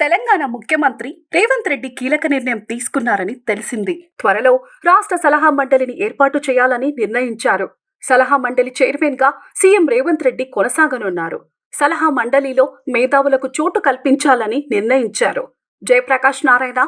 తెలంగాణ ముఖ్యమంత్రి రేవంత్ రెడ్డి కీలక నిర్ణయం తీసుకున్నారని తెలిసింది. త్వరలో రాష్ట్ర సలహా మండలిని ఏర్పాటు చేయాలని నిర్ణయించారు. సలహా మండలి చైర్మన్గా సీఎం రేవంత్ రెడ్డి కొనసాగనున్నారు. సలహా మండలిలో మేధావులకు చోటు కల్పించాలని నిర్ణయించారు. జయప్రకాష్ నారాయణ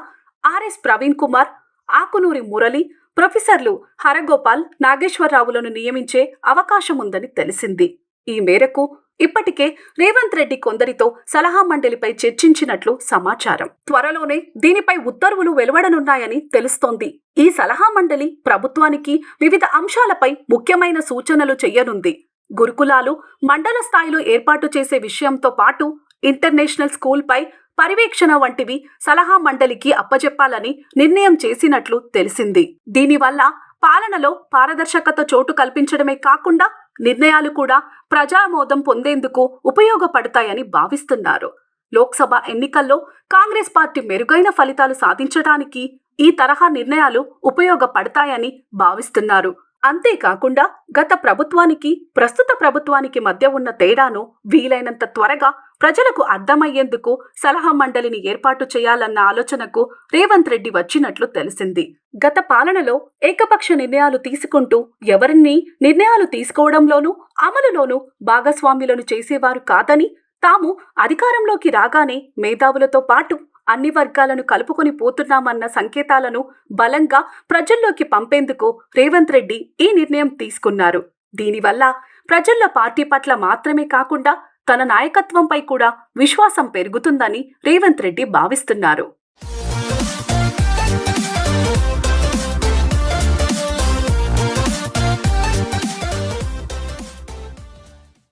ఆర్ఎస్ ప్రవీణ్ కుమార్ ఆకునూరి మురళి ప్రొఫెసర్లు హరగోపాల్ నాగేశ్వరరావులను నియమించే అవకాశం ఉందని తెలిసింది. ఈ మేరకు ఇప్పటికే రేవంత్ రెడ్డి కొందరితో సలహా మండలిపై చర్చించినట్లు సమాచారం. త్వరలోనే దీనిపై ఉత్తర్వులు వెలువడనున్నాయని తెలుస్తోంది. ఈ సలహా మండలి ప్రభుత్వానికి వివిధ అంశాలపై ముఖ్యమైన సూచనలు చేయనుంది. గురుకులాలు మండల స్థాయిలో ఏర్పాటు చేసే విషయంతో పాటు ఇంటర్నేషనల్ స్కూల్పై పర్యవేక్షణ వంటివి సలహా మండలికి అప్పచెప్పాలని నిర్ణయం చేసినట్లు తెలిసింది. దీనివల్ల పాలనలో పారదర్శకత చోటు కల్పించడమే కాకుండా నిర్ణయాలు కూడా ప్రజామోదం పొందేందుకు ఉపయోగపడతాయని భావిస్తున్నారు. లోక్సభ ఎన్నికల్లో కాంగ్రెస్ పార్టీ మెరుగైన ఫలితాలు సాధించడానికి ఈ తరహా నిర్ణయాలు ఉపయోగపడతాయని భావిస్తున్నారు. అంతేకాకుండా గత ప్రభుత్వానికి ప్రస్తుత ప్రభుత్వానికి మధ్య ఉన్న తేడాను వీలైనంత త్వరగా ప్రజలకు అర్థమయ్యేందుకు సలహా మండలిని ఏర్పాటు చేయాలన్న ఆలోచనకు రేవంత్ రెడ్డి వచ్చినట్లు తెలిసింది. గత పాలనలో ఏకపక్ష నిర్ణయాలు తీసుకుంటూ ఎవరిని నిర్ణయాలు తీసుకోవడంలోనూ అమలులోనూ భాగస్వామ్యులను చేసేవారు కాదని తాము అధికారంలోకి రాగానే మేధావులతో పాటు అన్ని వర్గాలను కలుపుకొని పోతున్నామన్న సంకేతాలను బలంగా ప్రజల్లోకి పంపేందుకు రేవంత్ రెడ్డి ఈ నిర్ణయం తీసుకున్నారు. దీనివల్ల ప్రజల్లో పార్టీ పట్ల మాత్రమే కాకుండా తన నాయకత్వంపై కూడా విశ్వాసం పెరుగుతుందని రేవంత్ రెడ్డి భావిస్తున్నారు.